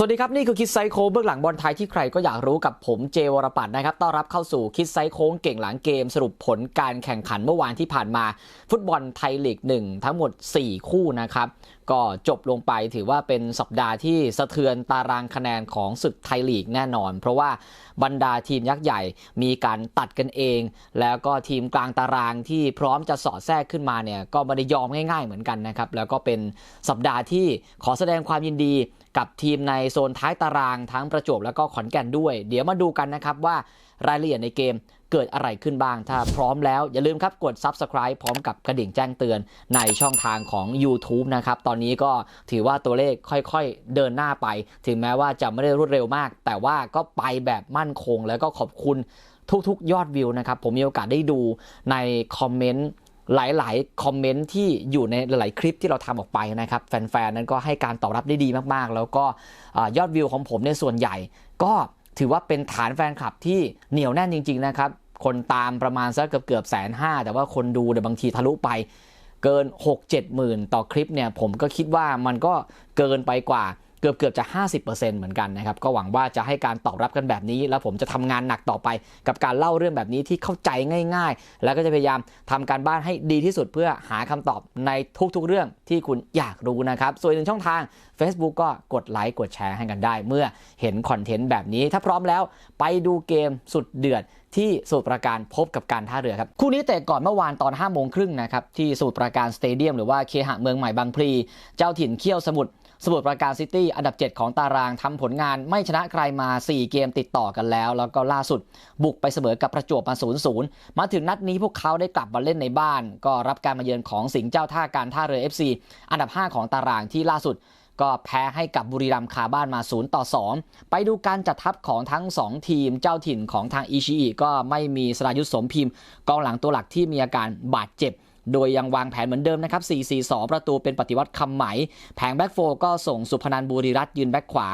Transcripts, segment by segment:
สวัสดีครับ นี่คือคิดไซโค้งเบื้องหลังบอลไทยที่ใครก็อยากรู้กับผมเจวรปัตนะครับต้อนรับเข้าสู่คิดไซโค้งเก่งหลังเกม สรุปผลการแข่งขันเมื่อวานที่ผ่านมา ฟุตบอลไทยลีกหนึ่งทั้งหมด 4 คู่นะครับ ก็จบลงไปถือว่าเป็นสัปดาห์ที่สะเทือนตารางคะแนนของศึกไทยลีกแน่นอน เพราะว่าบรรดาทีมยักษ์ใหญ่มีการตัดกันเอง แล้วก็ทีมกลางตารางที่พร้อมจะสอดแทรกขึ้นมาเนี่ยก็ไม่ได้ยอมง่าย ๆ เหมือนกันนะครับแล้วก็เป็นสัปดาห์ที่ขอแสดงความยินดี กับทีมในโซนท้ายตารางทั้งประจวบแล้วก็ขอนแก่นด้วย เดี๋ยวมาดูกันนะครับว่ารายละเอียดในเกมเกิดอะไรขึ้นบ้าง ถ้าพร้อมแล้วอย่าลืมครับกด Subscribe พร้อมกับกระดิ่งแจ้งเตือนในช่องทางของ YouTube นะครับ ตอนนี้ก็ถือว่าตัวเลขค่อยๆเดินหน้าไป ถึงแม้ว่าจะไม่ได้รวดเร็วมาก แต่ว่าก็ไปแบบมั่นคงแล้วก็ขอบคุณทุกๆ ยอดวิวนะครับ ผมมีโอกาสได้ดูในคอมเมนต์ หลาย ๆ คอมเมนต์ที่อยู่ในหลาย ๆ คลิปที่เราทำออกไปนะครับ แฟน ๆ นั้นก็ให้การตอบรับได้ดีมาก ๆ แล้วก็ยอดวิวของผมในส่วนใหญ่ ก็ถือว่าเป็นฐานแฟนคลับที่เหนียวแน่นจริง ๆ นะครับ คนตามประมาณสักเกือบเกือบแสนห้าแต่ว่าคนดูเนี่ยบางทีทะลุไปเกิน 6 7 หมื่นต่อคลิปเนี่ยผมก็คิดว่ามันก็เกินไปกว่า เกือบเกือบจะ 50%เหมือนกันนะครับ ก็หวังว่าจะให้การตอบรับกันแบบนี้ แล้วผมจะทำงานหนักต่อไปกับการเล่าเรื่องแบบนี้ที่เข้าใจง่าย ๆ แล้วก็จะพยายามทำการบ้านให้ดีที่สุดเพื่อหาคำตอบในทุกๆเรื่องที่คุณอยากรู้นะครับ ส่วนอีกหนึ่งช่องทาง Facebook ก็กดไลค์กดแชร์ให้กันได้ เมื่อเห็นคอนเทนต์แบบนี้ ถ้าพร้อมแล้วไปดูเกมสุดเดือดที่สมุทรปราการพบกับการท่าเรือครับ คู่นี้เตะก่อนเมื่อวานตอน5โมงครึ่งนะครับ ที่สมุทรปราการสเตเดียมหรือว่าเคหะเมืองใหม่บางพลี เจ้าถิ่นเขี้ยวสมุทร สมุทรปราการซิตี้อันดับ 7 ของตารางทำผลงานไม่ชนะใครมา 4 เกมติดต่อกันแล้ว แล้วก็ล่าสุด บุกไปเสมอกับประจวบมา 0-0 มาถึงนัดนี้พวกเขาได้กลับมาเล่นในบ้าน ก็รับการมาเยือนของสิงห์เจ้าท่าการท่าเรือ FC อันดับ 5 ของตารางที่ล่าสุดก็แพ้ให้กับบุรีรัมย์คาบ้านมา 0 ต่อ 2 ไปดูการจัดทัพของทั้ง 2 ทีมเจ้าถิ่นของทางอิชิอิก็ไม่มีสรายุทธสมพิมพ์กองหลังตัวหลักที่มีอาการบาดเจ็บ โดยยังวางแผนเหมือนเดิมนะครับ 4-4-2 ประตูเป็นปฏิวัติคำไหม แผงแบ็กโฟก็ส่งสุพนันบุรีรัตยืนแบ็กขวา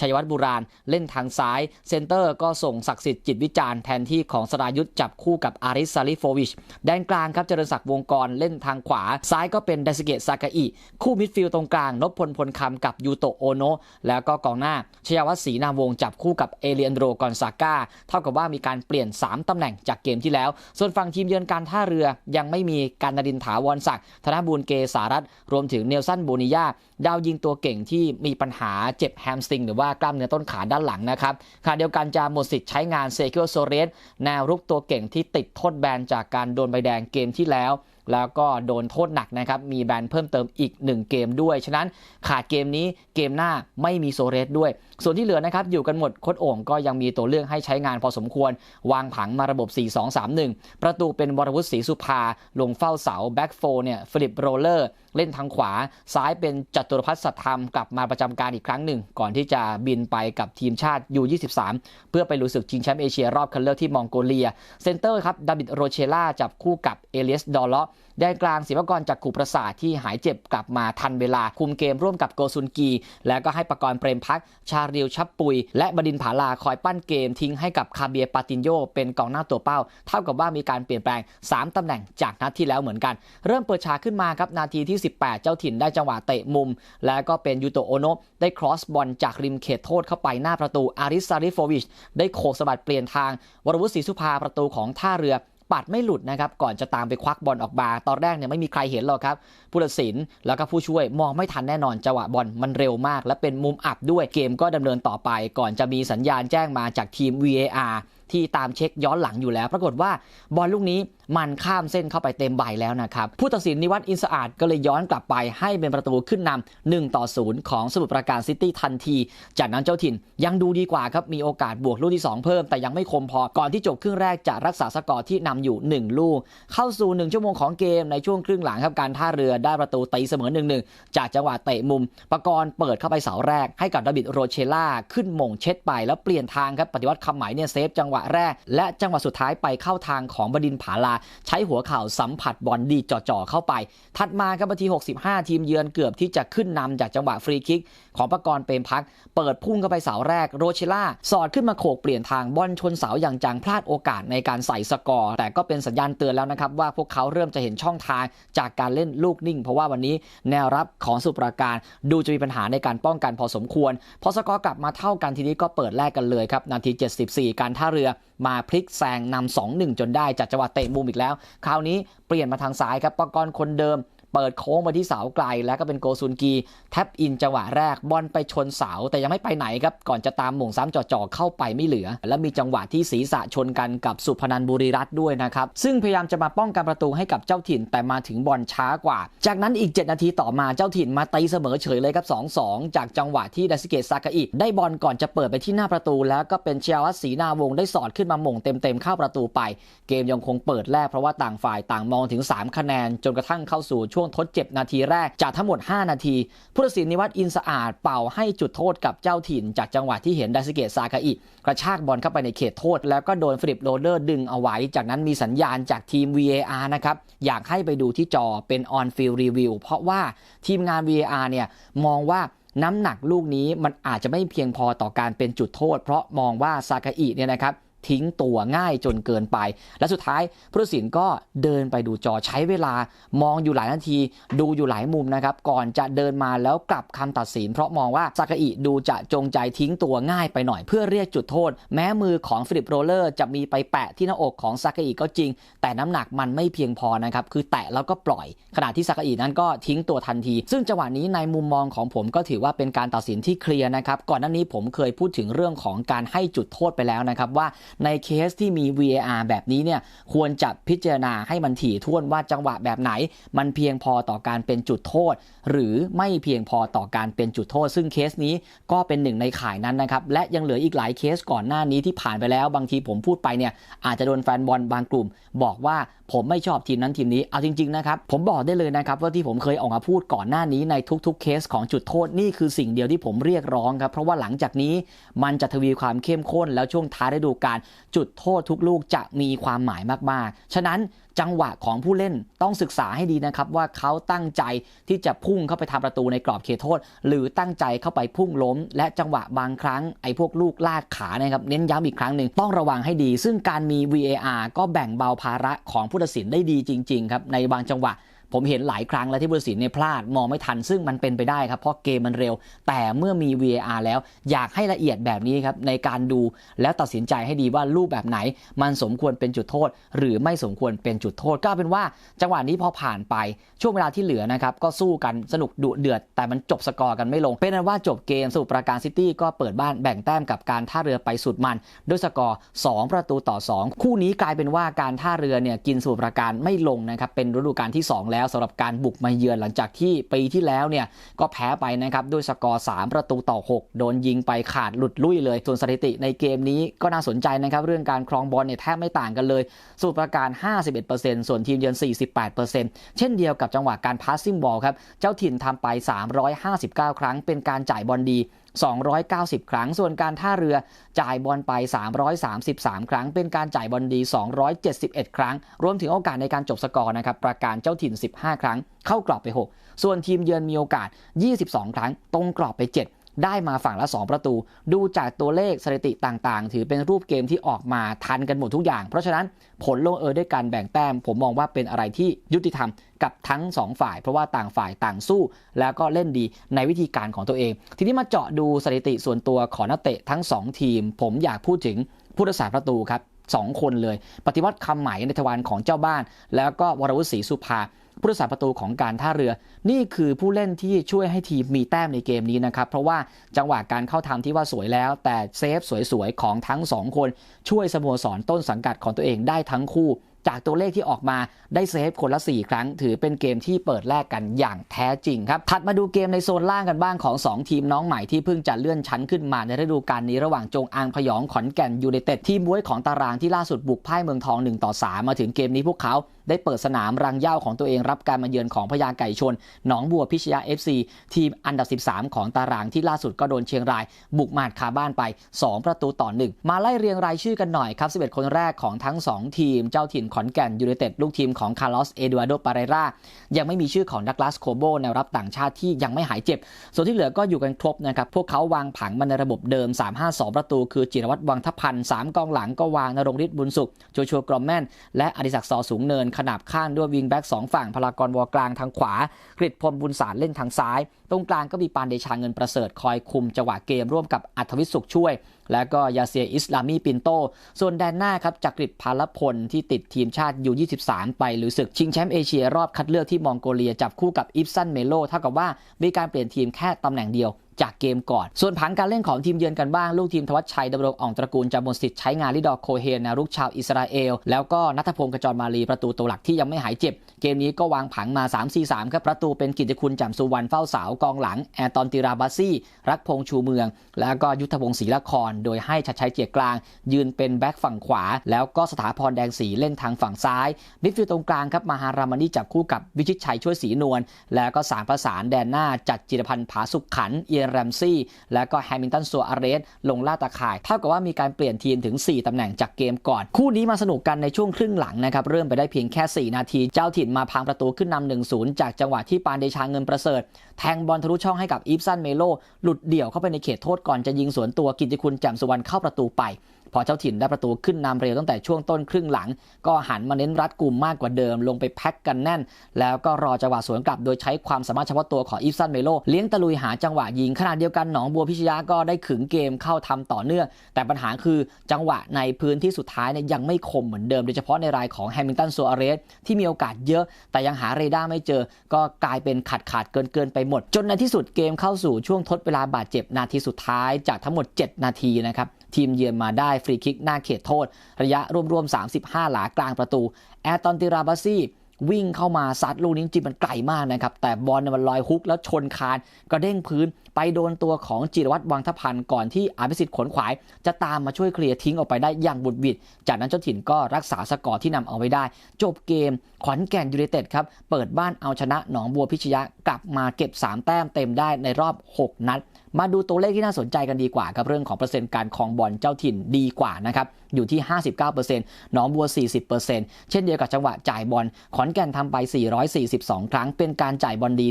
ชัยวัฒน์บุราณเล่นทางซ้าย เซนเตอร์ก็ส่งศักดิ์สิทธิ์จิตวิจารณ์แทนที่ของสรายุทธจับคู่กับอาริสซาลิโฟวิช แดนกลางครับเจริญศักดิ์วงกรเล่นทางขวา ซ้ายก็เป็นไดสเกตซากาอิคู่มิดฟิลด์ตรงกลางนพพลพลคำกับยูโตโอโนะแล้วก็กองหน้าชยวัฒน์ศรีนามวงจับคู่กับเอเลียนโดรกอนซาก้าเท่ากับว่ามีการเปลี่ยน 3 ตำแหน่งจากเกมที่แล้ว ส่วนฝั่งทีมเยือนการท่าเรือยังไม่มีการนดินถาวรศักดิ์ธนบูลเกสารัตรวมถึงเนลสันโบนิยาดาวยิงตัวเก่งที่มีปัญหาเจ็บแฮมสติงหรือว่ากล้ามเนื้อต้นขาด้านหลังนะครับขณะเดียวกันจะหมดสิทธิ์ใช้งานเซคิโอโซเรสแนวรุกตัวเก่งที่ติดโทษแบนจากการโดนใบแดงเกมที่แล้ว แล้วก็โดนโทษหนักนะครับมีแบนเพิ่มเติมอีก 1 เกมด้วย ฉะนั้นขาดเกมนี้ กมหน้าไม่มีโซเรสด้วย ส่วนที่เหลือนะครับอยู่กันหมดโคดโอ่งก็ยังมีตัวเลือกให้ใช้งานพอสมควร วางผังมาระบบ 4-2-3-1 ประตูเป็นวรวุฒิศรีสุภา ลงเฝ้าเสาแบ็กโฟเนี่ยฟิลิปโรเลอร์ เล่นทางขวา ซ้ายเป็นจัตุรพัฒน์สัตธรรมกลับมาประจำการอีกครั้งหนึ่ง ก่อนที่จะบินไปกับทีมชาติ U23 เพื่อไปลุยศึกชิงแชมป์เอเชียรอบคัดเลือกที่มองโกเลีย เซนเตอร์ครับดาวิดโรเชล่าจับคู่กับเอเลียสดอลเลาะแดนกลางศิวกรจากขู่ประสาทที่หายเจ็บกลับมาทันเวลาคุมเกมร่วมกับโกซุนกีแล้วก็ให้ประกรณ์เปรมพัก ชาริวชับปุย และบดินผาลาคอยปั้นเกมทิ้งให้กับคาเบียปาตินโยเป็นกองหน้าตัวเป้า เท่ากับว่ามีการเปลี่ยนแปลง 3 ตำแหน่งจากนัดที่แล้วเหมือนกัน เริ่มเปิดฉากขึ้นมาครับนาทีที่ 18 เจ้าถิ่นได้จังหวะเตะมุม แล้วก็เป็นยูโตโอโนได้ครอสบอลจากริมเขตโทษเข้าไปหน้าประตูอาริสซาริโฟวิชได้โขกสะบัดเปลี่ยนทางวรวุฒิศรีสุภาประตูของท่าเรือ ปัดไม่หลุดนะครับก่อนจะตามไปควักบอลออกมา ตอนแรกเนี่ยไม่มีใครเห็นหรอกครับผู้ตัดสินแล้วก็ผู้ช่วยมองไม่ทันแน่นอนจังหวะบอลมันเร็วมาก และเป็นมุมอับด้วยเกมก็ดำเนินต่อไป ก่อนจะมีสัญญาณแจ้งมาจากทีม VAR ที่ตามเช็คย้อนหลังอยู่แล้ว ปรากฏว่าบอลลูกนี้มันข้ามเส้นเข้าไปเต็มใบแล้วนะครับ ผู้ตัดสินนิวัฒน์อินสะอาดก็เลยย้อนกลับไปให้เป็นประตูขึ้นนำ1ต่อ 0 ของสมุทรปราการซิตี้ทันที จากนั้นเจ้าถิ่นยังดูดีกว่าครับ มีโอกาสบวกลูกที่ 2 เพิ่มแต่ยังไม่คมพอ ก่อนที่จบครึ่งแรกจะรักษาสกอร์ที่นำอยู่ 1 ลูก เข้าสู่ 1 ชั่วโมงของเกมในช่วงครึ่งหลังครับการท่าเรือได้ประตูตีเสมอ 1-1 จากจังหวะเตะมุมประกรณ์เปิดเข้าไปเสาแรก ให้กับดาวิดโรเชล่าขึ้นมงเช็ดไปแล้วเปลี่ยนทางครับปฏิวัติคำหมายเนี่ยเซฟจังหวะแรก และจังหวะสุดท้ายไปเข้าทางของบดินผาลา ใช้หัวเข่าสัมผัสบอลดีจ่อๆเข้าไป ถัดมาครับนาที 65 ทีมเยือนเกือบที่จะขึ้นนำจากจังหวะฟรีคิกของประกรณ์เปรมพัก เปิดพุ่งเข้าไปเสาแรกโรชิล่าสอดขึ้นมาโขกเปลี่ยนทางบอลชนเสาอย่างจังพลาดโอกาสในการใส่สกอร์ แต่ก็เป็นสัญญาณเตือนแล้วนะครับ ว่าพวกเขาเริ่มจะเห็นช่องทางจากการเล่นลูกนิ่ง เพราะว่าวันนี้แนวรับของสุปราการดูจะมีปัญหาในการป้องกันพอสมควร พอสกอร์กลับมาเท่ากันทีนี้ก็เปิดแลกกันเลยครับนาที 74 การท่าเรือมาพลิกแซงนำ2-1 จนได้จากจังหวะเตะมุมอีกแล้ว คราวนี้เปลี่ยนมาทางซ้ายครับปกรณ์คนเดิม เปิดโค้งไปที่เสาไกล แล้วก็เป็นโกซุนกีแท็บอินจังหวะแรกบอลไปชนเสาแต่ยังไม่ไปไหนครับ ก่อนจะตามหม่งซ้ำจ่อๆเข้าไปไม่เหลือ และมีจังหวะที่ศีรษะชนกันกับสุพนันบุรีรัตน์ด้วยนะครับ ซึ่งพยายามจะมาป้องกันประตูให้กับเจ้าถิ่น แต่มาถึงบอลช้ากว่า จากนั้นอีก 7 นาทีต่อมาเจ้าถิ่นมาตีเสมอเฉยเลยครับ 2-2 จากจังหวะที่ดาซิเกะซากาอิได้บอลก่อนจะเปิดไปที่หน้าประตู แล้วก็เป็นเชียวัตศรีนาวงได้สอดขึ้นมาหม่งเต็มๆเข้าประตูไป เกมยังคงเปิดแรกเพราะว่าต่างฝ่ายต่างมองถึง 3 คะแนนจนกระทั่งเข้าสู่ช่วงทดเจ็บนาทีแรกจากทั้งหมด 5 นาที ผู้ตัดสินนิวัตอินสะอาดเป่าให้จุดโทษกับเจ้าถิ่น จากจังหวะที่เห็นดาซิเกะซากาอิกระชากบอลเข้าไปในเขตโทษ แล้วก็โดนฟิลิปโรเดอร์ดึงเอาไว้ จากนั้นมีสัญญาณจากทีม VAR นะครับอยากให้ไปดูที่จอเป็น on field review เพราะว่าทีมงาน VAR เนี่ยมองว่าน้ำหนักลูกนี้มันอาจจะไม่เพียงพอต่อการเป็นจุดโทษ เพราะมองว่าซากาอิเนี่ยนะครับ ทิ้งตัวง่ายจนเกินไป และสุดท้ายผู้ตัดสินก็เดินไปดูจอใช้เวลามองอยู่หลายนาที ดูอยู่หลายมุมนะครับ ก่อนจะเดินมาแล้วกลับคำตัดสิน เพราะมองว่าซากาอิดูจะจงใจทิ้งตัวง่ายไปหน่อยเพื่อเรียกจุดโทษ แม้มือของฟิลิปโรเลอร์จะมีไปแปะที่หน้าอกของซากาอิก็จริง แต่น้ำหนักมันไม่เพียงพอนะครับคือแตะแล้วก็ปล่อย ขณะที่ซากาอินั้นก็ทิ้งตัวทันที ซึ่งจังหวะนี้ในมุมมองของผมก็ถือว่าเป็นการตัดสินที่เคลียร์นะครับก่อนหน้านี้ผมเคยพูดถึงเรื่องของการให้จุดโทษไปแล้วนะครับว่าในเคสที่มี VAR แบบนี้เนี่ยควรจะพิจารณาให้มันถี่ถ้วนว่าจังหวะแบบไหน มันเพียงพอต่อการเป็นจุดโทษ หรือไม่เพียงพอต่อการเป็นจุดโทษ ซึ่งเคสนี้ก็เป็นหนึ่งในข่ายนั้นนะครับและยังเหลืออีกหลายเคสก่อนหน้านี้ที่ผ่านไปแล้ว บางทีผมพูดไปเนี่ยอาจจะโดนแฟนบอลบางกลุ่ม บอกว่าผมไม่ชอบทีมนั้นทีมนี้เอาจริงๆนะครับผมบอกได้เลยนะครับว่าที่ผมเคยออกมาพูดก่อนหน้านี้ในทุกๆเคสของจุดโทษนี่คือสิ่งเดียวที่ผมเรียกร้องครับเพราะว่าหลังจากนี้มันจะทวีความเข้มข้นแล้วช่วงท้ายฤดูกาลจุดโทษทุกลูกจะมีความหมายมากๆ ฉะนั้นจังหวะของผู้เล่นต้องศึกษาให้ดีนะครับ ว่าเขาตั้งใจที่จะพุ่งเข้าไปทำประตูในกรอบเขตโทษ หรือตั้งใจเข้าไปพุ่งล้ม และจังหวะบางครั้งไอ้พวกลูกลากขานะครับเน้นย้ำอีกครั้งหนึ่งต้องระวังให้ดี ซึ่งการมี VAR ก็แบ่งเบาภาระของผู้ตัดสินได้ดีจริงๆครับในบางจังหวะ ผมเห็นหลายครั้งแล้วที่ผู้ตัดสินเนี่ยพลาดมองไม่ทันซึ่งมันเป็นไปได้ครับเพราะเกมมันเร็ว แต่เมื่อมี VAR แล้วอยากให้ละเอียดแบบนี้ครับในการดูแล้วตัดสินใจให้ดีว่าลูกแบบไหน มันสมควรเป็นจุดโทษ หรือไม่สมควรเป็นจุดโทษ ก็เป็นว่าจังหวะนี้พอผ่านไปช่วงเวลาที่เหลือนะครับก็สู้กันสนุกดุเดือด แต่มันจบสกอร์กันไม่ลง เป็นนั้นว่าจบเกมสุปราการซิตี้ก็เปิดบ้านแบ่งแต้มกับการท่าเรือไปสุดมันด้วยสกอร์ 2 ประตูต่อ 2 คู่นี้กลายเป็นว่าการท่าเรือเนี่ยกินสุปราการไม่ลงนะครับเป็นฤดูกาลที่ 2 แล้วสำหรับการบุกมาเยือนหลังจากที่ปีที่แล้วเนี่ยก็แพ้ไปนะครับด้วยสกอร์ 3 ประตูต่อ 6 โดนยิงไปขาดหลุดลุ่ยเลย ส่วนสถิติในเกมนี้ก็น่าสนใจนะครับเรื่องการครองบอลเนี่ยแทบไม่ต่างกันเลยสมุทรปราการ 51%ส่วนทีมเยือน 48%เช่นเดียวกับจังหวะการพาสซิ่งบอลครับเจ้าถิ่นทำไป 359 ครั้งเป็นการจ่ายบอลดี 290 ครั้ง ส่วนการท่าเรือจ่ายบอลไป 333 ครั้ง เป็นการจ่ายบอลดี 271 ครั้ง รวมถึงโอกาสในการจบสกอร์นะครับ ประการเจ้าถิ่น 15 ครั้ง เข้ากรอบไป 6 ส่วนทีมเยือนมีโอกาส 22 ครั้ง ตรงกรอบไป 7 ได้มาฝั่งละ 2 ประตู ดูจากตัวเลขสถิติต่างๆ ถือเป็นรูปเกมที่ออกมาทันกันหมดทุกอย่าง เพราะฉะนั้นผลลงเอยด้วยการแบ่งแต้ม ผมมองว่าเป็นอะไรที่ยุติธรรมกับทั้ง 2 ฝ่าย เพราะว่าต่างฝ่ายต่างสู้ แล้วก็เล่นดีในวิธีการของตัวเอง ทีนี้มาเจาะดูสถิติส่วนตัวของนักเตะทั้ง 2 ทีม ผมอยากพูดถึงผู้รักษาประตูครับสองคนเลย ปฏิวัติคำใหม่ในทวารของเจ้าบ้าน แล้วก็วรวุฒิศรีสุภา ผู้รักษาประตูของการท่าเรือ นี่คือผู้เล่นที่ช่วยให้ทีมมีแต้มในเกมนี้นะครับ เพราะว่าจังหวะการเข้าทำที่ว่าสวยแล้ว แต่เซฟสวยๆ ของทั้ง 2 คน ช่วยสโมสรต้นสังกัดของตัวเองได้ทั้งคู่ จากตัวเลขที่ออกมาได้เซฟคนละ 4 ครั้ง ถือเป็นเกมที่เปิดแลกกันอย่างแท้จริงครับถัดมาดูเกมในโซนล่างกันบ้างของ 2 ทีมน้องใหม่ที่เพิ่งจะเลื่อนชั้นขึ้นมาในฤดูกาลนี้ระหว่างจงอางพยองขอนแก่นยูไนเต็ดทีมบ้วยของตารางที่ล่าสุดบุกพ่ายเมืองทอง1ต่อ3มาถึงเกมนี้พวกเขา ได้เปิดสนามรังเย้าของตัวเองรับการมาเยือนของพญาไก่ชน หนองบัวพิชยา FC ทีมอันดับ 13 ของตารางที่ล่าสุดก็โดนเชียงราย บุกมาดคาบ้านไป 2 ประตูต่อ 1 มาไล่เรียงรายชื่อกันหน่อยครับ 11 คนแรกของทั้ง 2 ทีม เจ้าถิ่นขอนแก่นยูไนเต็ดลูกทีมของคาร์ลอส เอดูอาโด ปาเรรายังไม่มีชื่อของดักลาสโคโบแนวรับต่างชาติที่ยังไม่หายเจ็บ ส่วนที่เหลือก็อยู่กันครบนะครับพวกเขาวางผังมาในระบบเดิม 3-5-2 ประตู คือจิรวัตรวังทพันธ์3กองหลังก็วางนรงฤทธิ์บุญสุขโจชัวกรอมแมนและอดิศักดิ์ซอสูงเนินขนาบข้างด้วยวิงแบ็กสองฝั่งพลากรวอกลางทางขวากริดพรมบุญสารเล่นทางซ้าย ตรงกลางก็มีปานเดชาเงินประเสริฐคอยคุมจังหวะเกมร่วมกับอัธวิศุขช่วย แล้วก็ยาเซียอิสลามีปินโต ส่วนแดนหน้าครับจักริดพาลพลที่ติดทีมชาติยู23 ไปหรือศึกชิงแชมป์เอเชียรอบคัดเลือกที่มองโกเลียจับคู่กับอิฟซันเมโลเท่ากับว่ามีการเปลี่ยนทีมแค่ตำแหน่งเดียวจากเกมก่อน ส่วนผังการเล่นของทีมเยือนกันบ้าง ลูกทีมทวัชชัยดำรงอ่องตระกูลจะหมดสิทธิ์ใช้งานลิดอร์โคเฮนนะรุกชาวอิสราเอล แล้วก็นัทพงศ์กระจรมาลีประตูตัวหลักที่ยังไม่หายเจ็บ เกมนี้ก็วางผังมา 3-4-3 ครับ ประตูเป็นกิจคุณจำสุวรรณเฝ้าเสากองหลัง แอร์ตอนติราบาซี่ รักพงษ์ชูเมือง แล้วก็ยุทธพงศ์ศรีละครโดยให้ชัดชัยเจียกลาง ยืนเป็นแบ็คฝั่งขวา แล้วก็สถาพรแดงสีเล่นทางฝั่งซ้ายมิดฟิลด์ตรงกลางครับมาฮารามานีจับคู่กับวิชิตชัยช่วยสีนวลแล้วก็สามประสานแดนหน้าจัดจิรพันธ์ผาสุขขันเอียนแรมซี่ แล้วก็แฮมิลตันซัวอาเรสลงล่าตาข่าย เท่ากับว่ามีการเปลี่ยนทีมถึง 4 ตำแหน่งจากเกมก่อน คู่นี้มาสนุกกันในช่วงครึ่งหลังนะครับ เริ่มไปได้เพียงแค่ 4 นาที เจ้าถิ่นมาพังประตูขึ้นนำ1-0จากจังหวะที่ปานเดชาเงินประเสริฐ แทงบอลทะลุช่องให้กับอีฟซันเมโลหลุดเดี่ยวเข้าไปในเขตโทษก่อนจะยิงสวนตัวกิติคุณแจ่มสุวรรณเข้าประตูไป พอเจ้าถิ่นได้ประตูขึ้นนำเร็วตั้งแต่ช่วงต้นครึ่งหลัง ก็หันมาเน้นรัดกลุ่มมากกว่าเดิม ลงไปแพ็กกันแน่น แล้วก็รอจังหวะสวนกลับโดยใช้ความสามารถเฉพาะตัวของอีฟซันเมโลเลี้ยงตะลุยหาจังหวะยิงขณะเดียวกันหนองบัวพิชยาก็ได้ขึงเกมเข้าทำต่อเนื่อง แต่ปัญหาคือจังหวะในพื้นที่สุดท้ายเนี่ยยังไม่คมเหมือนเดิมโดยเฉพาะในรายของแฮมิลตันโซอาเรสที่มีโอกาสเยอะ แต่ยังหาเรดาร์ไม่เจอ ก็กลายเป็นขาดขาดเกินเกินไปหมด จนในที่สุดเกมเข้าสู่ช่วงทดเวลาบาดเจ็บนาทีสุดท้ายจากทั้งหมด 7 นาทีนะครับ ทีมเยือนมาได้ฟรีคิกหน้าเขตโทษ ระยะรวมๆ 35 หลากลางประตู แอร์ตอนติราบาซี่วิ่งเข้ามาซัดลูกนี้จริงมันไกลมากนะครับ แต่บอลมันลอยฮุกแล้วชนคานกระเด้งพื้นไปโดนตัวของจิรวัตรวังทพันธ์ก่อนที่อาภิสิทธิ์ขนขวาย จะตามมาช่วยเคลียร์ทิ้งออกไปได้อย่างบุดบิดจากนั้นเจ้าถิ่นก็รักษาสกอร์ที่นำเอาไว้ได้ จบเกมขอนแก่นยูไนเต็ดครับ เปิดบ้านเอาชนะหนองบัวพิชยะกลับมาเก็บ 3 แต้มเต็มได้ในรอบ 6 นัดมาดูตัวเลขที่น่าสนใจกันดีกว่าครับเรื่องของเปอร์เซ็นต์การครองบอลเจ้าถิ่นดีกว่านะครับอยู่ที่ 59%หนองบัว 40%เช่นเดียวกับจังหวะจ่ายบอลขอนแก่นทำไป 442 ครั้ง เป็นการจ่ายบอลดี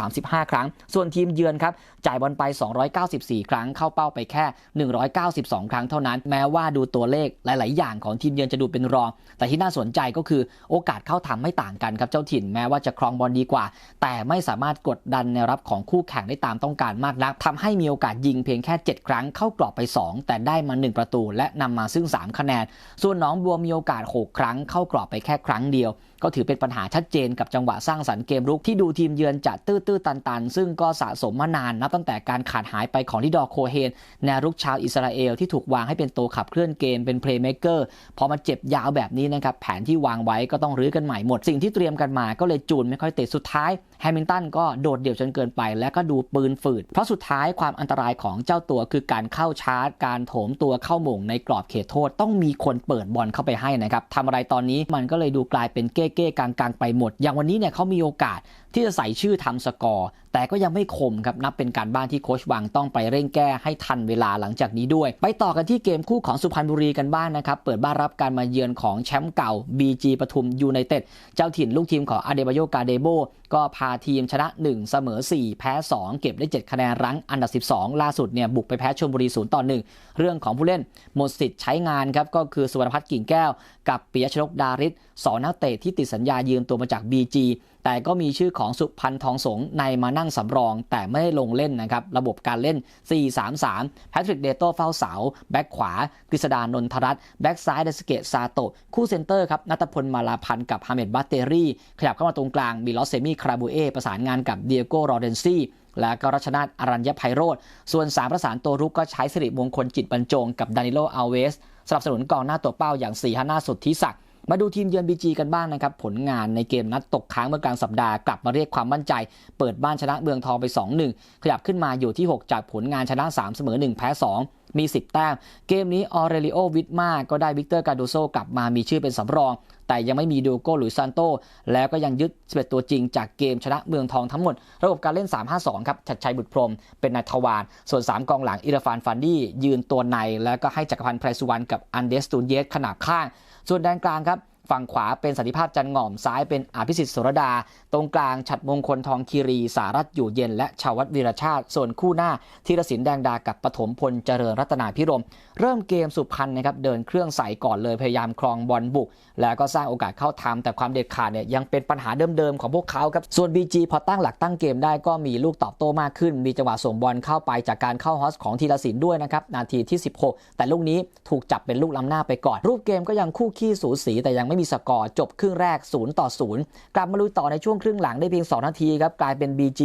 335 ครั้ง ส่วนทีมเยือนครับจ่ายบอลไป 294 ครั้งเข้าเป้าไปแค่ 192 ครั้งเท่านั้น แม้ว่าดูตัวเลขหลาย ๆ อย่างของทีมเยือนจะดูเป็นรอง แต่ที่น่าสนใจก็คือโอกาสเข้าทำไม่ต่างกันครับเจ้าถิ่นแม้ว่าจะครองบอลดีกว่า แต่ไม่สามารถกดดันแนวรับของคู่แข่งได้ตามต้องการมากนักทำให้มีโอกาสยิงเพียงแค่ 7 ครั้งเข้ากรอบไป 2 แต่ได้มา 1 ประตู และนำมาซึ่ง 3 คะแนน ส่วนหนองบัวมีโอกาส 6 ครั้งเข้ากรอบไปแค่ครั้งเดียว ก็ถือเป็นปัญหาชัดเจนกับจังหวะสร้างสรรค์เกมรุกที่ดูทีมเยือนจะตื้อตื้อตันตันซึ่งก็สะสมมานานนับตั้งแต่การขาดหายไปของลิดอโคเฮนแนวรุกชาวอิสราเอลที่ถูกวางให้เป็นตัวขับเคลื่อนเกมเป็นเพลย์เมคเกอร์พอมาเจ็บยาวแบบนี้นะครับแผนที่วางไว้ก็ต้องรื้อกันใหม่หมด สิ่งที่เตรียมกันมาก็เลยจูนไม่ค่อยติดสุดท้ายแฮมิลตันก็โดดเดี่ยวจนเกินไป และก็ดูปืนฝืด เพราะสุดท้ายความอันตรายของเจ้าตัวคือการเข้าชาร์จ การโถมตัวเข้าหม่งในกรอบเขตโทษ ต้องมีคนเปิดบอลเข้าไปให้นะครับทำอะไรตอนนี้มันก็เลยดูกลายเป็นเก้เก้กลางๆ ไปหมด อย่างวันนี้เนี่ยเขามีโอกาส ที่จะใส่ชื่อทำสกอร์ แต่ก็ยังไม่คมครับนับเป็นการบ้านที่โค้ชวังต้องไปเร่งแก้ให้ทันเวลาหลังจากนี้ด้วย ไปต่อกันที่เกมคู่ของสุพรรณบุรีกันบ้างนนะครับ เปิดบ้านรับการมาเยือนของแชมป์เก่า BG ปทุมยูไนเต็ดเจ้าถิ่นลูกทีมของอาเดบาโยกาเดโบก็พาทีมชนะ 1 เสมอ 4 แพ้ 2 เก็บได้ 7 คะแนนรั้งอันดับ 12 ล่าสุดเนี่ยบุกไปแพ้ชลบุรี0ต่อ1เรื่องของผู้เล่นหมดสิทธิ์ใช้งานครับก็คือสุวรรณพัฒน์กิ่งแก้ว กับปิยชนกดาริศสองนักเตะที่ติดสัญญายืมตัวมาจาก BG แต่ก็มีชื่อของสุพันธ์ทองสงในมานั่งสำรอง แต่ไม่ได้ลงเล่นนะครับ ระบบการเล่น 4-3-3 แพทริกเดโตเฝ้าเสา แบ็กขวากฤษดานนทรัตน์แบ็กซ้ายเดสเกตซาโตคู่เซนเตอร์ครับนัตพลมาลาพันธ์กับฮาเมดบัตเตอรี่ ขยับเข้ามาตรงกลางมีลอสเซมี่คาราบูเอประสานงานกับเดียโก้รอเดนซี่และก็รัชนาทอรัญญไพโรธส่วนสามประสานตัวรุกก็ใช้สิริมงคลจิตบรรจง กับดานิโลอัลเวสสนับสนุนกองหน้าตัวเป้าอย่างสีฮันนาสุดทิศักดิ์ มาดูทีมเยือนบีจีกันบ้างนะครับ ผลงานในเกมนัดตกค้างเมื่อกลางสัปดาห์กลับมาเรียกความมั่นใจ เปิดบ้านชนะเมืองทองไป 2-1 ขยับขึ้นมาอยู่ที่ 6 จากผลงานชนะ 3 เสมอ 1 แพ้ 2 มี 10 แต้ม เกมนี้ออเรลิโอวิทมาก็ได้วิกเตอร์กาโดโซกลับมามีชื่อเป็นสำรอง แต่ยังไม่มีดูโก้หรือซานโต แล้วก็ยังยึด11ตัวจริง จากเกมชนะเมืองทองทั้งหมด ระบบการเล่น 3-5-2 ครับชัดชัยบุตรพรม เป็นนายทวารส่วน 3 กองหลังอิราฟานฟันดี้ยืนตัวในแล้วก็ให้จักรพันธ์ไพรสุวรรณกับอันเดสตูนเยสขนาบข้าง ส่วนแดนกลางครับ ฝั่งขวาเป็นสันติภาพจันง่อมซ้ายเป็นอภิสิทธิ์สรดา ตรงกลางฉัดมงคลทองคีรี สารัตอยู่เย็น และชาววัดวีรชาติ ส่วนคู่หน้าธีรศิลป์แดงดากับปฐมพลเจริญรัตนาพิรม เริ่มเกมสุพรรณนะครับเดินเครื่องใส่ก่อนเลยพยายามครองบอลบุก แล้วก็สร้างโอกาสเข้าทำแต่ความเด็ดขาดเนี่ยยังเป็นปัญหาเดิมๆของพวกเขาครับส่วน BG พอตั้งหลักตั้งเกมได้ก็มีลูกตอบโต้มากขึ้น มีจังหวะส่งบอลเข้าไปจากการเข้าฮอสของธีรศิลป์ด้วยนะครับนาทีที่ 16 แต่ลูกนี้ถูกจับเป็นลูกล้ำหน้าไปก่อน รูปเกมก็ยังคู่ขี้สูสีแต่ยังไม่มีสกอร์จบครึ่งแรก 0 ต่อ 0 กลับมาลุยต่อในช่วงครึ่งหลังได้เพียง 2 นาทีครับ กลายเป็น BG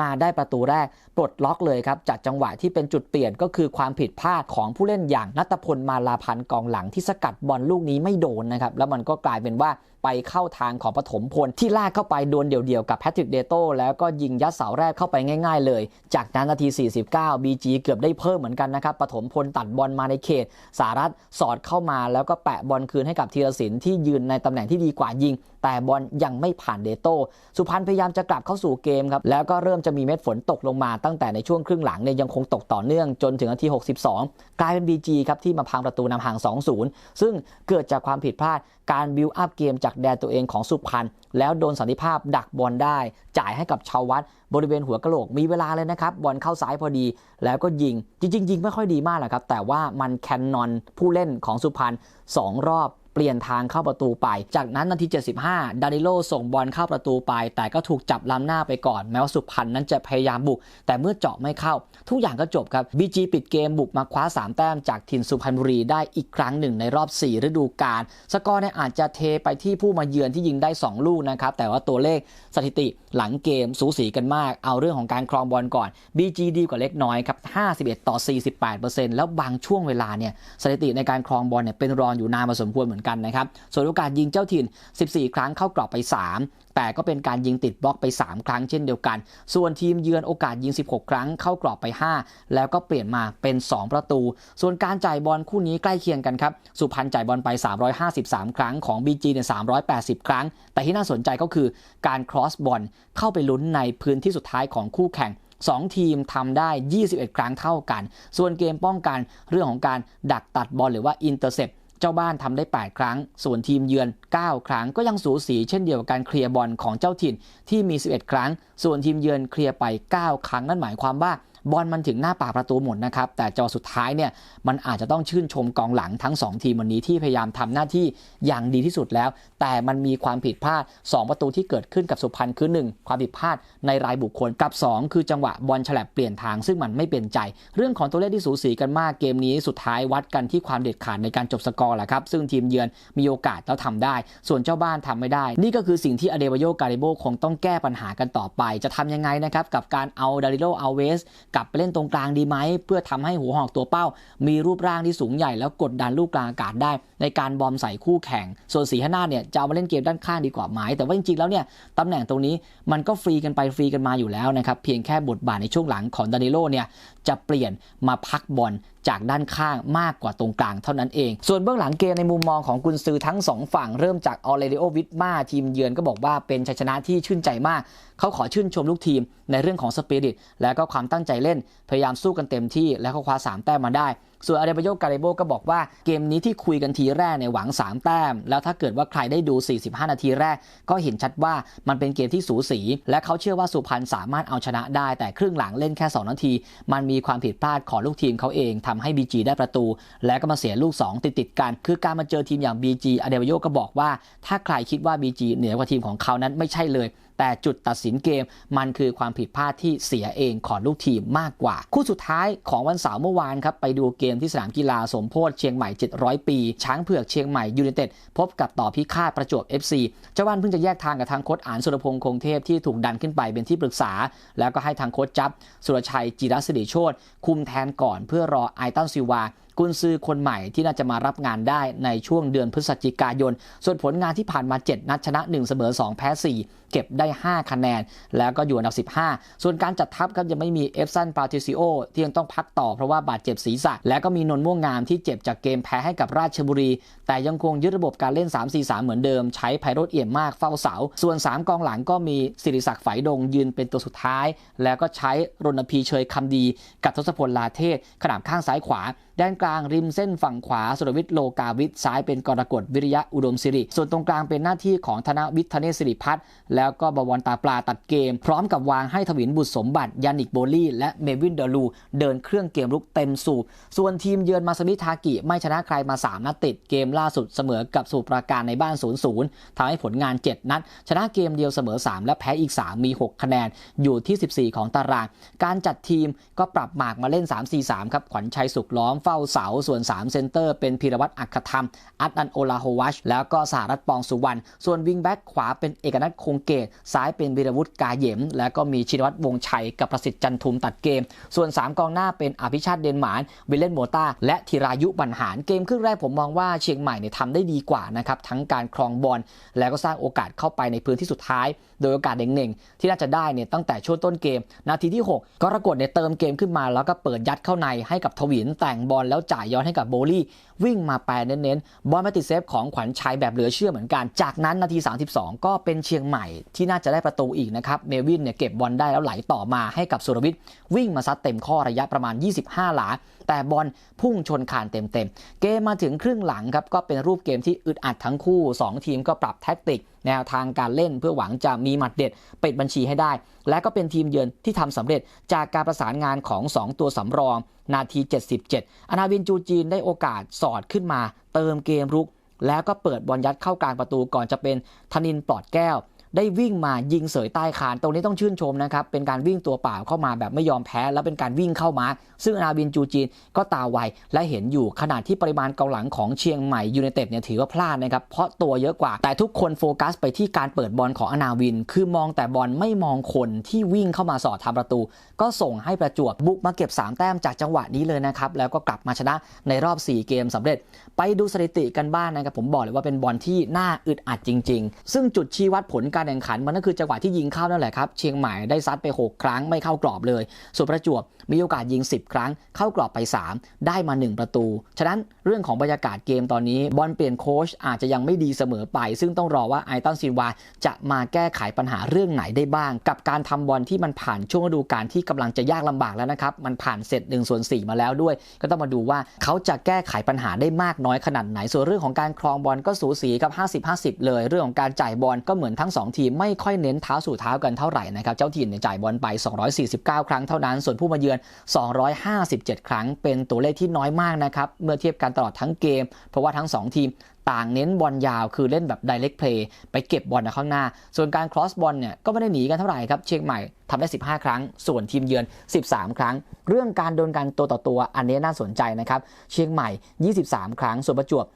มาได้ประตูแรก ปลดล็อกเลยครับ จากจังหวะที่เป็นจุดเปลี่ยนก็คือความผิดพลาดของผู้เล่นอย่างนัตพลมาลาพันธ์กองหลังที่สกัดบอลลูกนี้ไม่โดนนะครับแล้วมันก็กลายเป็นว่า ไปเข้าทางของปฐมพล ที่ลากเข้าไปดวลเดี่ยวๆกับแพทริกเดโต้แล้วก็ยิงยัดเสาแรกเข้าไปง่าย ๆ เลย จากนั้นนาที 49 BG เกือบได้เพิ่มเหมือนกันนะครับปฐมพลตัดบอลมาในเขต สารัตสอดเข้ามาแล้วก็แปะบอลคืนให้กับธีรศิลป์ที่ยืนในตำแหน่งที่ดีกว่ายิง แต่บอลยังไม่ผ่านเดโต้สุพรรณพยายามจะกลับเข้าสู่เกมครับแล้วก็เริ่มจะมีเม็ดฝนตกลงมาตั้งแต่ในช่วงครึ่งหลังเนี่ยยังคงตกต่อเนื่องจนถึงนาที 62 กลายเป็น BG ครับที่มาพังประตูนำห่าง 2-0 ซึ่งเกิดจากความผิดพลาดการบิวอัพเกมจากแดนตัวเองของสุพรรณแล้วโดนสันติภาพดักบอลได้ จ่ายให้กับชาววัดบริเวณหัวกะโหลกมีเวลาเลยนะครับ บอลเข้าซ้ายพอดี แล้วก็ยิงจริงๆยิงไม่ค่อยดีมากแหละครับ แต่ว่ามันแคนนอนผู้เล่นของสุพรรณสองรอบ เปลี่ยนทางเข้าประตูไป จากนั้นนาที 75 ดานิโลส่งบอลเข้าประตูไป แต่ก็ถูกจับล้ำหน้าไปก่อน แม้ว่าสุพรรณนั้นจะพยายามบุก แต่เมื่อเจาะไม่เข้า ทุกอย่างก็จบครับ BG ปิดเกมบุกมาคว้า 3 แต้มจากถิ่นสุพรรณบุรีได้อีกครั้งหนึ่งในรอบ 4 ฤดูกาลสกอร์เนี่ยอาจจะเทไปที่ผู้มาเยือนที่ยิงได้ 2 ลูกนะครับแต่ว่าตัวเลขสถิติหลังเกมสูสีกันมาก เอาเรื่องของการครองบอลก่อน BG ดีกว่าเล็กน้อยครับ 51 ต่อ 48%แล้วบางช่วงเวลาเนี่ยสถิติในการครองบอลเนี่ยเป็นรองอยู่นานมาสมควรเหมือนกันนะครับ ส่วนโอกาสยิงเจ้าถิ่น 14 ครั้งเข้ากรอบไป 3 แต่ก็เป็นการยิงติดบล็อกไป 3 ครั้งเช่นเดียวกัน ส่วนทีมเยือนโอกาสยิง 16 ครั้งเข้ากรอบไป 5 แล้วก็เปลี่ยนมาเป็น 2 ประตู ส่วนการจ่ายบอลคู่นี้ใกล้เคียงกันครับ สุพรรณจ่ายบอลไป 353 ครั้งของ BG เนี่ย380 ครั้ง แต่ที่น่าสนใจก็คือการครอสบอลเข้าไปลุ้นในพื้นที่สุดท้ายของคู่แข่ง2 ทีมทำได้ 21 ครั้งเท่ากัน ส่วนเกมป้องกันเรื่องของการดักตัดบอลหรือว่าอินเตอร์เซป เจ้าบ้านทำได้ 8 ครั้ง ส่วนทีมเยือน 9 ครั้งก็ยังสูสีเช่นเดียวกับการเคลียร์บอลของเจ้าถิ่นที่มี 11 ครั้ง ส่วนทีมเยือนเคลียร์ไป 9 ครั้งนั่นหมายความว่า บอลมันถึงหน้าปากประตูหมดนะครับ แต่จอสุดท้ายเนี่ยมันอาจจะต้องชื่นชมกองหลังทั้ง 2 ทีมวันนี้ที่พยายามทำหน้าที่อย่างดีที่สุดแล้ว แต่มันมีความผิดพลาด 2 ประตูที่เกิดขึ้นกับสุพรรณคือ 1 ความผิดพลาดในรายบุคคลกับ 2 คือจังหวะบอลฉลับเปลี่ยนทางซึ่งมันไม่เป็นใจ เรื่องของตัวเลขที่สูสีกันมากเกมนี้สุดท้ายวัดกันที่ความเด็ดขาดในการจบสกอร์แหละครับซึ่งทีมเยือนมีโอกาสแล้วทำได้ ส่วนเจ้าบ้านทำไม่ได้ นี่ก็คือสิ่งที่อเดวโยกาเรโบคงต้องแก้ปัญหากันต่อไป จะทำยังไงนะครับกับการเอาดาริโลอัลเวสกลับไปเล่นตรงกลางดีไหม เพื่อทำให้หัวหอกตัวเป้า มีรูปร่างที่สูงใหญ่แล้วกดดันลูกกลางอากาศได้ ในการบอมใส่คู่แข่ง ส่วนสีหน้าเนี่ยจะเอามาเล่นเกมด้านข้างดีกว่าไหมแต่ว่าจริงๆแล้วเนี่ยตำแหน่งตรงนี้มันก็ฟรีกันไปฟรีกันมาอยู่แล้วนะครับเพียงแค่บทบาทในช่วงหลังของดานิโลเนี่ย จะเปลี่ยนมาพักบอลจากด้านข้างมากกว่าตรงกลางเท่านั้นเอง ส่วนเบื้องหลังเกมในมุมมองของกุนซือทั้ง2ฝั่งเริ่มจากออเลเดโอวิทมาทีมเยือนก็บอกว่าเป็นชัยชนะที่ชื่นใจมาก เขาขอชื่นชมลูกทีมในเรื่องของสปิริตและก็ความตั้งใจเล่น พยายามสู้กันเต็มที่และก็คว้า3แต้มมาได้ ส่วนอาเดบโยกาเรโบก็บอกว่าเกมนี้ที่คุยกันทีแรกในหวัง 3 แต้ม แล้วถ้าเกิดว่าใครได้ดู 45 นาทีแรก ก็เห็นชัดว่ามันเป็นเกมที่สูสี และเขาเชื่อว่าสุพรรณสามารถเอาชนะได้แต่ครึ่งหลังเล่นแค่ 2 นาที มันมีความผิดพลาดของลูกทีมเขาเองทำให้ BG ได้ประตู และก็มาเสียลูก 2 ติดติดกัน คือการมาเจอทีมอย่าง BG อาเดบโยก็บอกว่า ถ้าใครคิดว่า BG เหนือกว่าทีมของเขานั้นไม่ใช่เลย แต่จุดตัดสินเกมมันคือความผิดพลาดที่เสียเองของลูกทีมมากกว่า คู่สุดท้ายของวันเสาร์เมื่อวานครับไปดูเกมที่สนามกีฬาสมโพธิเชียงใหม่ 700 ปี ช้างเผือกเชียงใหม่ยูไนเต็ดพบกับต่อพิฆาตประจวบ FC เจ้าบ้านเพิ่งจะแยกทางกับทางโค้ชอานสุรพงษ์คงเทพที่ถูกดันขึ้นไปเป็นที่ปรึกษา แล้วก็ให้ทางโค้ชจับสุรชัยจิรศิริโชตคุมแทนก่อนเพื่อรอไอตันซิวากุนซือคนใหม่ที่น่าจะมารับงานได้ในช่วงเดือนพฤศจิกายน ส่วนผลงานที่ผ่านมา 7 นัดชนะ 1 เสมอ 2 แพ้ 4 เก็บได้ 5 คะแนน แล้วก็อยู่อันดับ 15 ส่วนการจัดทัพครับยังไม่มีเอฟซันปาติซิโอที่ยังต้องพักต่อเพราะว่าบาดเจ็บศีรษะ แล้วก็มีนนท์ม่วงงามที่เจ็บจากเกมแพ้ให้กับราชบุรี แต่ยังคงยึดระบบการเล่น 3-4-3 เหมือนเดิม ใช้ไพโรดเอี่ยมมากเฝ้าเสา ส่วน 3 กองหลังก็มีสิริศักดิ์ไฝดงยืนเป็นตัวสุดท้าย แล้วก็ใช้รณพีเชยคำดีกับทศพลลาเทศขนาบข้างซ้ายขวาด้านกลางริมเส้นฝั่งขวาสุรวิทย์โลกาวิทย์ซ้ายเป็นกรกฎวิริยะอุดมสิริ ส่วนตรงกลางเป็นหน้าที่ของธนวิทย์ธเนศสิริพัฒน์แล้วก็บวรตาปลาตัดเกม พร้อมกับวางให้ถวินบุตรสมบัติยานิกโบลี่ และเมวินเดลู เดินเครื่องเกมลุกเต็มสูบส่วนทีมเยือนมาสมิทากิไม่ชนะใครมา 3 นัดติดเกมล่าสุดเสมอกับสูปราการในบ้าน 0-0ทำให้ผลงาน 7 นัด ชนะเกมเดียวเสมอ 3 และแพ้อีก 3 มี 6 คะแนนอยู่ที่ 14 ของตาราง การจัดทีมก็ปรับหมากมาเล่น 3-4-3 ครับขวัญชัยสุขล้อมเฝ้าเสา ส่วน 3 เซนเตอร์เป็นพีรวัตรอัคธรรม อัดอันโอลาโฮวัช แล้วก็สหรัฐปองสุวรรณ ส่วนวิงแบ็กขวาเป็นเอกนัทคงเกต ซ้ายเป็นวีรวุฒิกาเหยม แล้วก็มีชินวัตรวงชัยกับประสิทธิ์จันทุมตัดเกม ส่วน 3 กองหน้าเป็นอภิชาติเดนหมานวิลเลนโมตาและธีรายุบรรหาร เกมครึ่งแรกผมมองว่าเชียงใหม่เนี่ยทำได้ดีกว่านะครับ ทั้งการครองบอล แล้วก็สร้างโอกาสเข้าไปในพื้นที่สุดท้าย โดยโอกาสเด่งๆที่น่าจะได้เนี่ยตั้งแต่ช่วงต้นเกม นาทีที่ 6กรกฎเนี่ยเติมเกมขึ้นมาแล้วก็เปิดยัดเข้าในให้กับทวินแต่งบอลแล้วจ่ายย้อนให้กับโบลี่วิ่งมาแปรเน้นๆบอลมาติดเซฟของขวัญชัยแบบเหลือเชื่อเหมือนกัน จากนั้นนาที 32 ก็เป็นเชียงใหม่ที่น่าจะได้ประตูอีกนะครับเมวินเนี่ยเก็บบอลได้แล้วไหลต่อมาให้กับสุรวิทย์วิ่งมาซัดเต็มข้อระยะประมาณ 25 หลาแต่บอลพุ่งชนคานเต็มๆ เกมมาถึงครึ่งหลังครับก็เป็นรูปเกมที่อึดอัดทั้งคู่ 2 ทีมก็ปรับแท็กติก แนวทางการเล่นเพื่อหวังจะมีหมัดเด็ดปิดบัญชีให้ได้ และก็เป็นทีมเยือนที่ทำสำเร็จจากการประสานงานของ 2 ตัวสำรอง นาที 77 อนาวินจูจีนได้โอกาสสอดขึ้นมา เติมเกมรุก แล้วก็เปิดบอลยัดเข้ากลางประตูก่อนจะเป็นธนินปลอดแก้ว ได้วิ่งมายิงเสยใต้คาน ตรงนี้ต้องชื่นชมนะครับ เป็นการวิ่งตัวเปล่าเข้ามาแบบไม่ยอมแพ้ แล้วเป็นการวิ่งเข้ามา ซึ่งอนาบินจูจีนก็ตาไวและเห็นอยู่ขนาดที่ปริมาณเกาหลังของเชียงใหม่ยูไนเต็ดเนี่ยถือว่าพลาดนะครับ เพราะตัวเยอะกว่า แต่ทุกคนโฟกัสไปที่การเปิดบอลของอนาวิน คือมองแต่บอลไม่มองคนที่วิ่งเข้ามาสอดทำประตู ก็ส่งให้ประจวบบุกมาเก็บ 3 แต้มจากจังหวะนี้เลยนะครับ แล้วก็กลับมาชนะในรอบ 4 เกมสำเร็จ ไปดูสถิติกันบ้างนนะครับ ผมบอกเลยว่าเป็นบอลที่น่าอึดอัดจริง ๆ ซึ่งจุดชี้วัดผลการแข่งขันมันก็คือจังหวะที่ยิงเข้านั่นแหละครับเชียงใหม่ได้ซัดไป 6 ครั้งไม่เข้ากรอบเลยส่วนประจวบมีโอกาสยิง 10 ครั้ง เข้ากรอบไป 3 ได้มา 1 ประตู ฉะนั้นเรื่องของบรรยากาศเกมตอนนี้ บอลเปลี่ยนโค้ชอาจจะยังไม่ดีเสมอไป ซึ่งต้องรอว่าไอตันซินวาจะมาแก้ไขปัญหาเรื่องไหนได้บ้าง กับการทำบอลที่มันผ่านช่วงฤดูกาลที่กำลังจะยากลำบากแล้วนะครับ มันผ่านเสร็จ1ส่วน4มาแล้วด้วย ก็ต้องมาดูว่าเขาจะแก้ไขปัญหาได้มากน้อยขนาดไหน ส่วนเรื่องของการครองบอลก็สูสีกับ 50-50 เลย เรื่องของการจ่ายบอลก็เหมือนทั้ง 2 ทีมไม่ค่อยเน้นเท้าสู่เท้ากันเท่าไหร่นะครับ เจ้าถิ่นเนี่ยจ่ายบอลไป 249 ครั้งเท่านั้น ส่วนผู้มาเยือน257 ครั้ง เป็นตัวเลขที่น้อยมากนะครับ เมื่อเทียบกันตลอดทั้งเกม เพราะว่าทั้ง 2 ทีมต่างเน้นบอลยาวคือเล่นแบบ direct play ไปเก็บบอลในข้างหน้า ส่วนการ cross บอลเนี่ยก็ไม่ได้หนีกันเท่าไหร่ครับ เชียงใหม่ ทำได้ 15 ครั้ง ส่วนทีมเยือน 13 ครั้ง เรื่องการโดนกันตัวต่อตัวอันนี้น่าสนใจนะครับ เชียงใหม่ 23 ครั้ง ส่วนประจวบ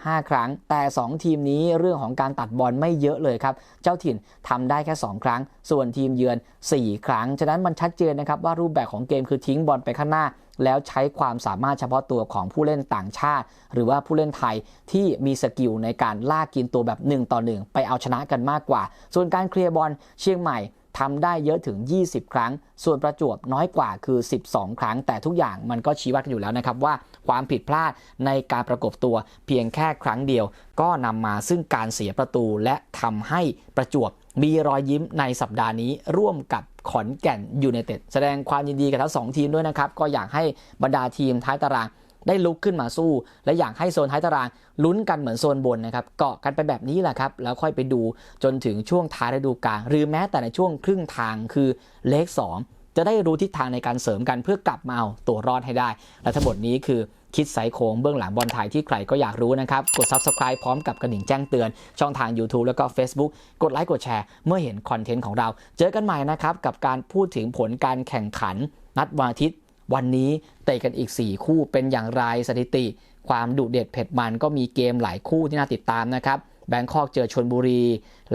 25 ครั้ง แต่ 2 ทีมนี้เรื่องของการตัดบอลไม่เยอะเลยครับ เจ้าถิ่นทำได้แค่ 2 ครั้ง ส่วนทีมเยือน 4 ครั้ง ฉะนั้นมันชัดเจนนะครับว่ารูปแบบของเกมคือทิ้งบอลไปข้างหน้า แล้วใช้ความสามารถเฉพาะตัวของผู้เล่นต่างชาติ หรือว่าผู้เล่นไทยที่มีสกิลในการลากกินตัวแบบ1ต่อ1ไปเอาชนะกันมากกว่า ส่วนการเคลียร์บอลเชียงใหม่ ทำได้เยอะถึง 20 ครั้ง ส่วนประจวบน้อยกว่าคือ 12 ครั้ง แต่ทุกอย่างมันก็ชี้วัดกันอยู่แล้วนะครับว่าความผิดพลาดในการประกบตัวเพียงแค่ครั้งเดียว ก็นำมาซึ่งการเสียประตูและทำให้ประจวบมีรอยยิ้มในสัปดาห์นี้ร่วมกับขอนแก่นยูไนเต็ดแสดงความยินดีกับทั้งสองทีมด้วยนะครับ ก็อยากให้บรรดาทีมท้ายตาราง ได้ลุกขึ้นมาสู้ และอยากให้โซนท้ายตารางลุ้นกันเหมือนโซนบนนะครับเกาะกันไปแบบนี้แหละครับแล้วค่อยไปดูจนถึงช่วงท้ายฤดูกาลหรือแม้แต่ในช่วงครึ่งทางคือเลข 2 จะได้รู้ทิศทางในการเสริมกันเพื่อกลับมาเอาตัวรอดให้ได้ และทั้งหมดนี้คือคิดไซโค้งเบื้องหลังบอลไทยที่ใครก็อยากรู้นะครับ กด Subscribe พร้อมกับกระดิ่งแจ้งเตือน ช่องทาง YouTube แล้วก็ Facebook กดไลค์กดแชร์ เมื่อเห็นคอนเทนต์ของเรา เจอกันใหม่นะครับ กับการพูดถึงผลการแข่งขัน นัดวันอาทิตย์ วันนี้เตะกันอีก 4 คู่เป็นอย่างไรสถิติ ความดุเด็ดเผ็ดมันก็มีเกมหลายคู่ที่น่าติดตามนะครับแบงคอกเจอชนบุรี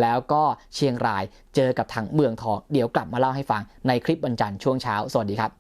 แล้วก็เชียงรายเจอกับทางเมืองทอง เดี๋ยวกลับมาเล่าให้ฟังในคลิปวันจันทร์ช่วงเช้า สวัสดีครับ